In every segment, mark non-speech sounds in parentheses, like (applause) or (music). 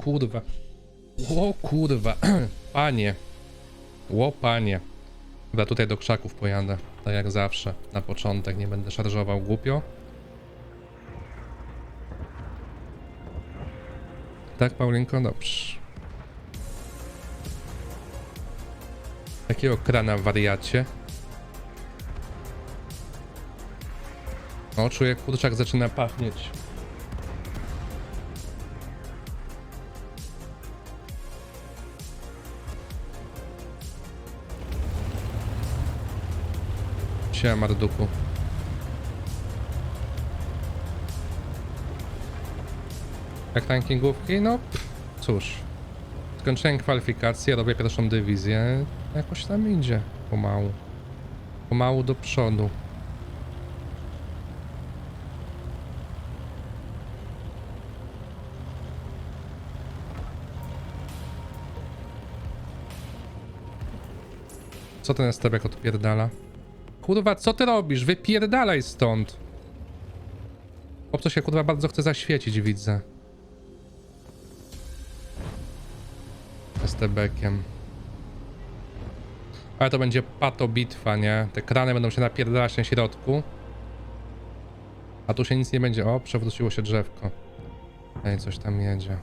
Kurwa. O kurwa. (clears throat) Panie. Ło panie. Dobra, tutaj do krzaków pojadę. Tak jak zawsze. Na początek nie będę szarżował głupio. Tak, Paulinko? Dobrze. Jakiego krana wariacie? O, czuję, jak kurczak zaczyna pachnieć. Siema, Marduku. Jak rankingówki? No, cóż. Skończyłem kwalifikacje, robię pierwszą dywizję. Jakoś tam idzie. Pomału. Pomału do przodu. Co ten stebek odpierdala? Kurwa, co ty robisz? Wypierdalaj stąd. Chłopco się kurwa bardzo chce zaświecić, widzę. STB-kiem. Ale to będzie pato bitwa, nie? Te krany będą się napierdalać na środku. A tu się nic nie będzie. O, przewróciło się drzewko. Ej, coś tam jedzie.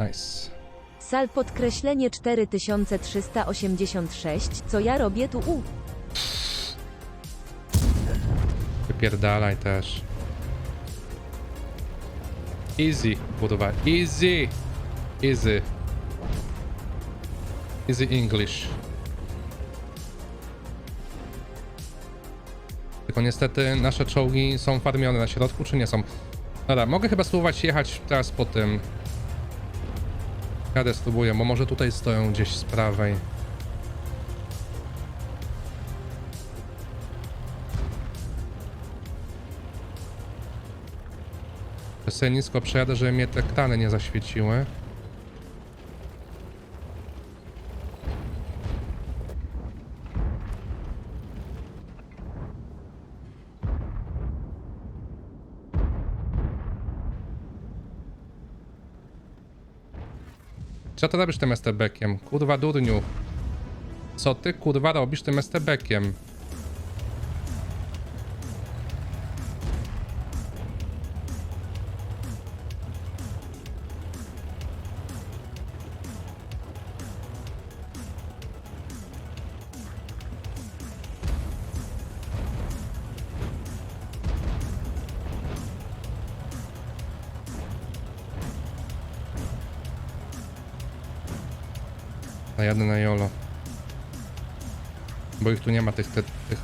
Nice. Sal podkreślenie 4386, co ja robię tu u. Wypierdalaj też. Easy, kurwa. Easy. Easy. Easy English. Tylko niestety nasze czołgi są farmione na środku, czy nie są? Dobra, mogę chyba spróbować jechać teraz po tym. Jadę spróbuję, bo może tutaj stoją gdzieś z prawej. Sobie nisko przejadę, żeby mnie te krany nie zaświeciły. Co ty robisz tym STB-kiem? Kurwa durniu. Co ty kurwa robisz tym STB-kiem? Jadę na Jolo. Bo ich tu nie ma tych, tych, tych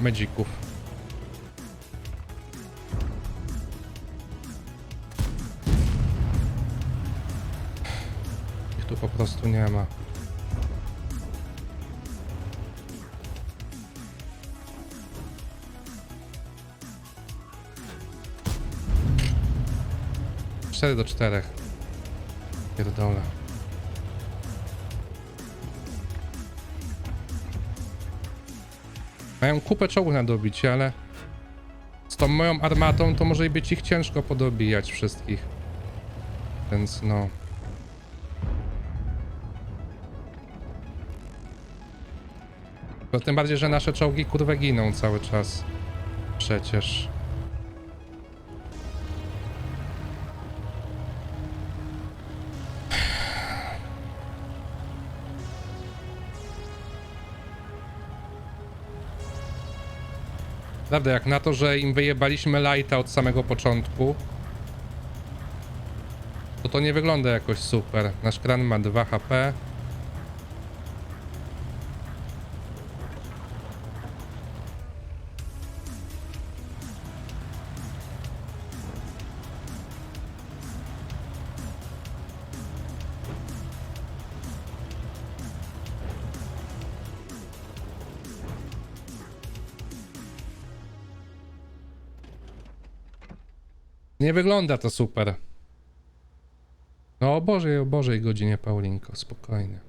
medzików. Ich tu po prostu nie ma. Cztery do czterech. Pierdolę. Mają kupę czołgów na dobicie, ale z tą moją armatą to może być ich ciężko podobijać wszystkich. Więc no. To tym bardziej, że nasze czołgi kurwa giną cały czas. Przecież. Prawda, jak na to, że im wyjebaliśmy lighta od samego początku, to to nie wygląda jakoś super. Nasz kran ma 2 HP. Nie wygląda to super. No o Bożej, o Bożej godzinie, Paulinko, spokojnie.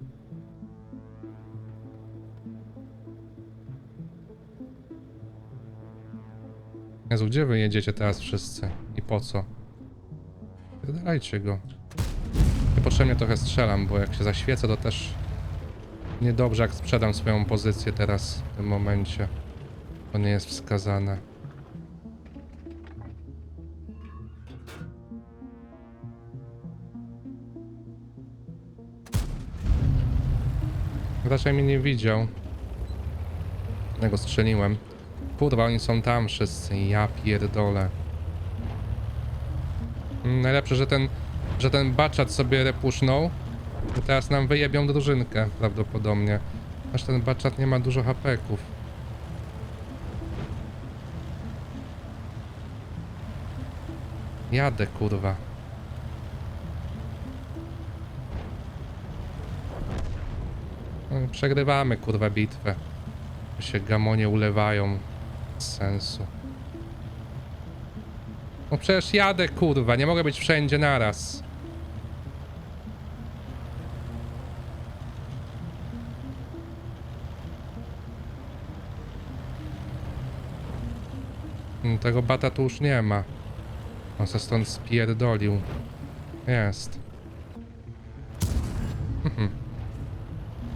Jezu, gdzie wy jedziecie teraz wszyscy? I po co? Wydalajcie go. Niepotrzebnie trochę strzelam, bo jak się zaświecę, to też niedobrze, jak sprzedam swoją pozycję teraz, w tym momencie. To nie jest wskazane. Raczej mnie nie widział. Ja go strzeliłem. Kurwa, oni są tam wszyscy. Ja pierdolę. Najlepsze, że ten, że ten baczat sobie repusznął. I teraz nam wyjebią drużynkę prawdopodobnie. Aż ten baczat nie ma dużo hapeków. Jadę, kurwa. Przegrywamy, kurwa, bitwę. Tu się gamonie ulewają. Bez sensu. No przecież jadę, kurwa, nie mogę być wszędzie naraz. Mm, Tego bata tu już nie ma. On se stąd spierdolił. Jest.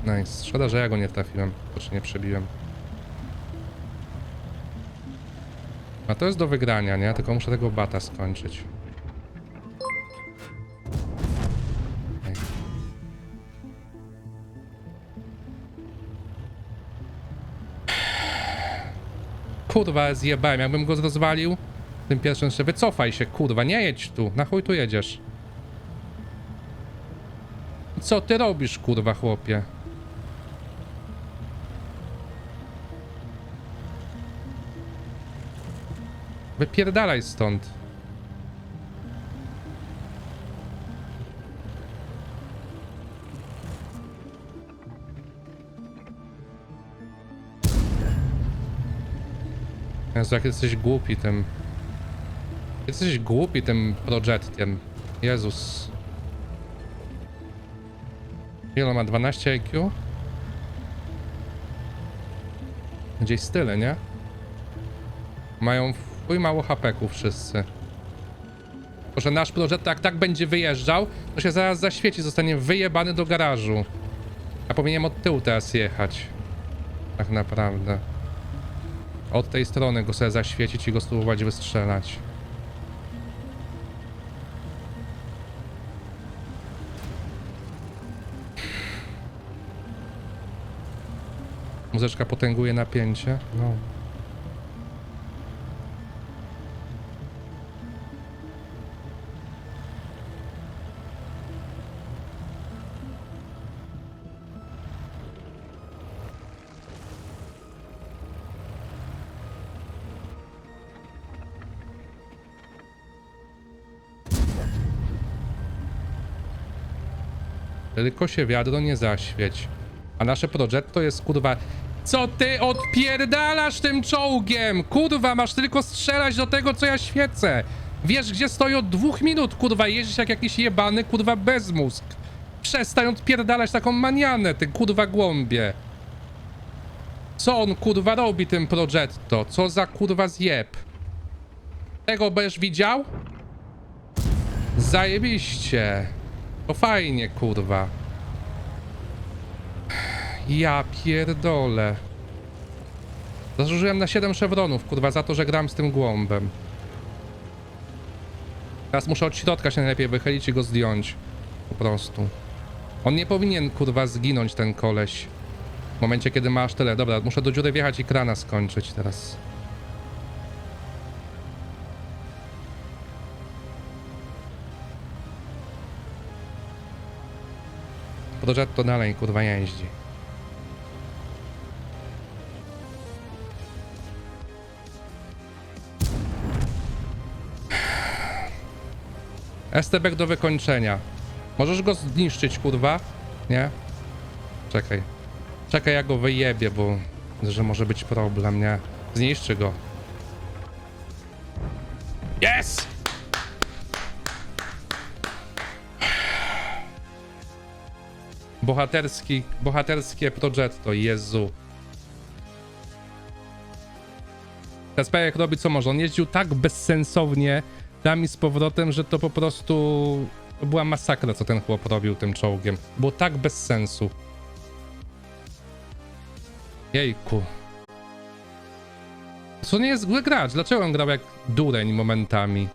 Nice. Szkoda, że ja go nie trafiłem. Znaczy nie przebiłem. A to jest do wygrania, nie? Tylko muszę tego bata skończyć. Kurwa, zjebałem. Jakbym go rozwalił, tym pierwszym jeszcze wycofaj się, kurwa, nie jedź tu. Na chuj tu jedziesz? Co ty robisz, kurwa, chłopie? Wypierdalaj stąd. Jezu, jak jesteś głupi tym... Jesteś głupi tym projektem. Jezus. Ile ma? 12 IQ? Gdzieś tyle, nie? Mają chuj mało hapeków wszyscy. Tylko, że nasz projekt jak tak będzie wyjeżdżał, to się zaraz zaświeci, zostanie wyjebany do garażu. A powinienem od tyłu teraz jechać. Tak naprawdę. Od tej strony go sobie zaświecić i go spróbować wystrzelać. Muzyczka potęguje napięcie. No. Tylko się wiadro nie zaświeć. A nasze progetto jest kurwa. Co ty odpierdalasz tym czołgiem? Kurwa, masz tylko strzelać do tego, co ja świecę. Wiesz, gdzie stoi od dwóch minut, kurwa, jeździsz jak jakiś jebany, kurwa, bezmózg. Przestań odpierdalać taką manianę, ty kurwa głąbie. Co on kurwa robi tym progetto? Co za kurwa zjeb? Tego będziesz widział? Zajebiście. To fajnie, kurwa. Ja pierdolę. Zasłużyłem na 7 szewronów, kurwa, za to, że gram z tym głąbem. Teraz muszę od środka się najlepiej wychylić i go zdjąć. Po prostu. On nie powinien, kurwa, zginąć, ten koleś. W momencie, kiedy masz tyle. Dobra, muszę do dziury wjechać i krana skończyć teraz. Progetto dalej, kurwa, jeździ. STB do wykończenia. Możesz go zniszczyć, kurwa? Nie? Czekaj. Czekaj, ja go wyjebię, bo... Że może być problem, nie? Zniszczy go. Yes! Bohaterski, bohaterskie progetto, Jezu. Kasperek robi co może. On jeździł tak bezsensownie tam i z powrotem, że to po prostu to była masakra, co ten chłop robił tym czołgiem. Było tak bez sensu. Jejku. To nie jest zły gracz. Dlaczego on grał jak dureń momentami?